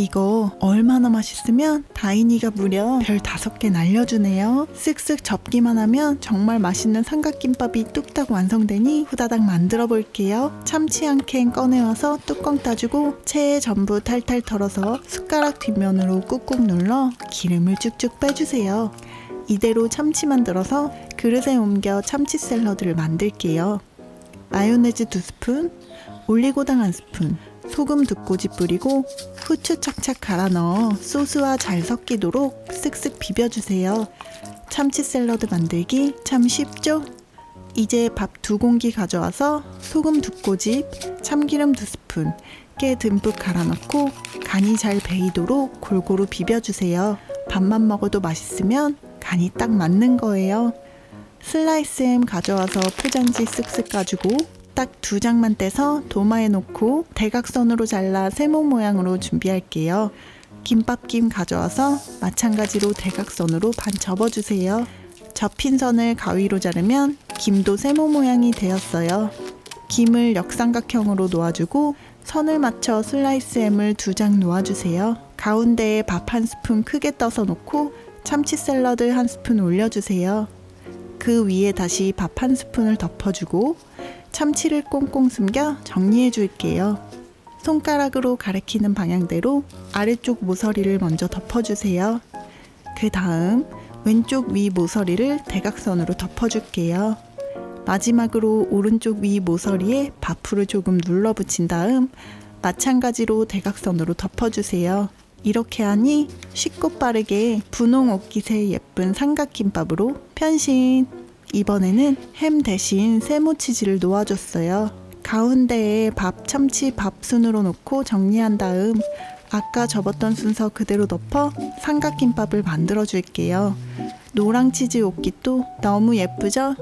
이거 얼마나 맛있으면 다인이가 무려 별 다섯 개 날려주네요. 쓱쓱 접기만 하면 정말 맛있는 삼각김밥이 뚝딱 완성되니 후다닥 만들어 볼게요. 참치 한 캔 꺼내와서 뚜껑 따주고 체에 전부 탈탈 털어서 숟가락 뒷면으로 꾹꾹 눌러 기름을 쭉쭉 빼주세요. 이대로 참치 만들어서 그릇에 옮겨 참치 샐러드를 만들게요. 마요네즈 두 스푼, 올리고당 한 스푼, 소금 두 꼬지 뿌리고 후추 착착 갈아 넣어 소스와 잘 섞이도록 쓱쓱 비벼주세요. 참치 샐러드 만들기 참 쉽죠? 이제 밥 두 공기 가져와서 소금 두 꼬집, 참기름 두 스푼, 깨 듬뿍 갈아 넣고 간이 잘 배이도록 골고루 비벼주세요. 밥만 먹어도 맛있으면 간이 딱 맞는 거예요. 슬라이스 햄 가져와서 포장지 쓱쓱 까주고 딱 두 장만 떼서 도마에 놓고 대각선으로 잘라 세모 모양으로 준비할게요. 김밥김 가져와서 마찬가지로 대각선으로 반 접어주세요. 접힌 선을 가위로 자르면 김도 세모 모양이 되었어요. 김을 역삼각형으로 놓아주고 선을 맞춰 슬라이스 햄을 두 장 놓아주세요. 가운데에 밥 한 스푼 크게 떠서 놓고 참치 샐러드 한 스푼 올려주세요. 그 위에 다시 밥 한 스푼을 덮어주고 참치를 꽁꽁 숨겨 정리해 줄게요. 손가락으로 가리키는 방향대로 아래쪽 모서리를 먼저 덮어주세요. 그 다음 왼쪽 위 모서리를 대각선으로 덮어줄게요. 마지막으로 오른쪽 위 모서리에 밥풀을 조금 눌러 붙인 다음 마찬가지로 대각선으로 덮어주세요. 이렇게 하니 쉽고 빠르게 분홍 옷깃의 예쁜 삼각김밥으로 변신! 이번에는 햄 대신 세모치즈를 놓아줬어요. 가운데에 밥, 참치, 밥 순으로 놓고 정리한 다음 아까 접었던 순서 그대로 덮어 삼각김밥을 만들어 줄게요. 노랑 치즈 옷깃도 너무 예쁘죠?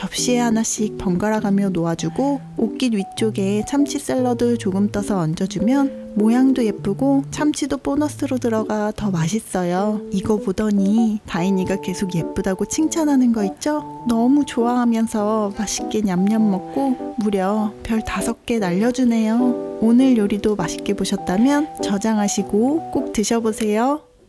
접시에 하나씩 번갈아 가며 놓아주고 옷깃 위쪽에 참치 샐러드 조금 떠서 얹어주면 모양도 예쁘고 참치도 보너스로 들어가 더 맛있어요. 이거 보더니 다인이가 계속 예쁘다고 칭찬하는 거 있죠? 너무 좋아하면서 맛있게 냠냠 먹고 무려 별 다섯 개 날려주네요. 오늘 요리도 맛있게 보셨다면 저장하시고 꼭 드셔보세요.